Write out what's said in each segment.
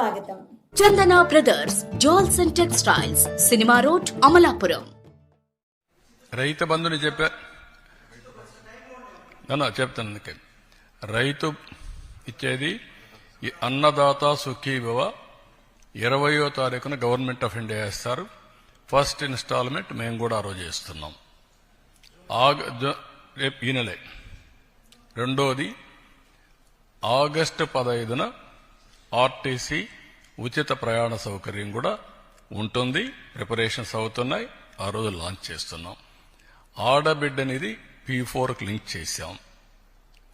స్వాగతం. Chandana brothers jewels and textiles cinema road Amalapuram. రైతు బంధుని చెప్పా. చెప్తాను అందుకే. రైతు ఇచ్చేది ఈ అన్నదాత సుఖీభవ ఇరవయో తారీఖున గవర్నమెంట్ ఆఫ్ ఇండియా ఇస్తారు ఫస్ట్ ఇన్స్టాల్మెంట్ మేము కూడా ఆ రోజు ఇస్తున్నాం ఆగ రేపు ఈ నెలే. రెండోది ఆగస్టు పదహైదున ఆర్టీసీ ఉచిత ప్రయాణ సౌకర్యం కూడా ఉంటుంది. ప్రిపరేషన్స్ అవుతున్నాయి. ఆ రోజు లాంచ్ చేస్తున్నాం. ఆడబిడ్డ అనేది పీ ఫోర్కి లింక్ చేశాం.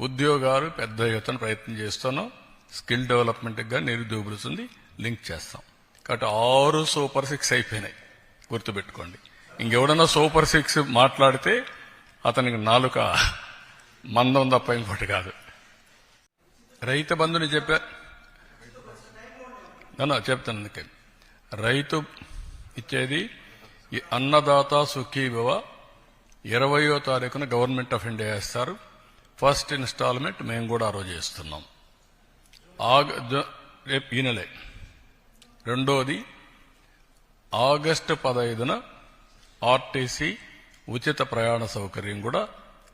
ఉద్యోగాలు పెద్ద ఎత్తున ప్రయత్నం చేస్తున్నాం. స్కిల్ డెవలప్మెంట్కి కానీ నిరుద్యోగులుతుంది లింక్ చేస్తాం. కాబట్టి ఆరు సూపర్ సిక్స్ అయిపోయినాయి. గుర్తుపెట్టుకోండి. ఇంకెవడన్నా సూపర్ సిక్స్ మాట్లాడితే అతనికి నాలుక మందం తప్ప ఇంకోటి కాదు. రైతు బంధుని చెప్పారు నన్ను చెప్తాను అందుకే. రైతు ఇచ్చేది ఈ అన్నదాత సుఖీభవ ఇరవయో తారీఖున గవర్నమెంట్ ఆఫ్ ఇండియా ఇస్తారు ఫస్ట్ ఇన్స్టాల్మెంట్ మేము కూడా ఆ రోజు ఇస్తున్నాం ఆగ జ- రేపు ఈ నెలే. రెండోది ఆగస్టు పదహైదున ఆర్టీసీ ఉచిత ప్రయాణ సౌకర్యం కూడా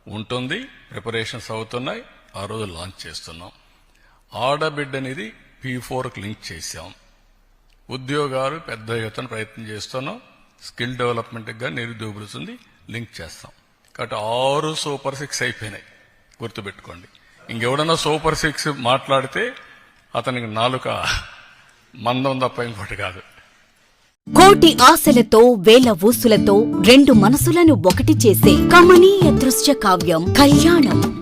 ఉంటుంది. ప్రిపరేషన్స్ అవుతున్నాయి. ఆ రోజు లాంచ్ చేస్తున్నాం. ఆడబిడ్డ అనేది పీ ఫోర్కి లింక్ చేశాం. ఉద్యోగాలు పెద్ద ఎత్తున ప్రయత్నం చేస్తున్నాం. స్కిల్ డెవలప్మెంట్గా నిరుద్యోగులుతుంది లింక్ చేస్తాం. కాబట్టి ఆరు సూపర్ సిక్స్ అయిపోయినాయి. గుర్తుపెట్టుకోండి. ఇంకెవడన్నా సూపర్ సిక్స్ మాట్లాడితే అతనికి నాలుక మందం తప్ప ఇంకోటి కాదు. కోటి ఆశలతో వేల ఊసులతో రెండు మనసులను ఒకటి చేసే కమనీయ దృశ్య కావ్యం కళ్యాణం.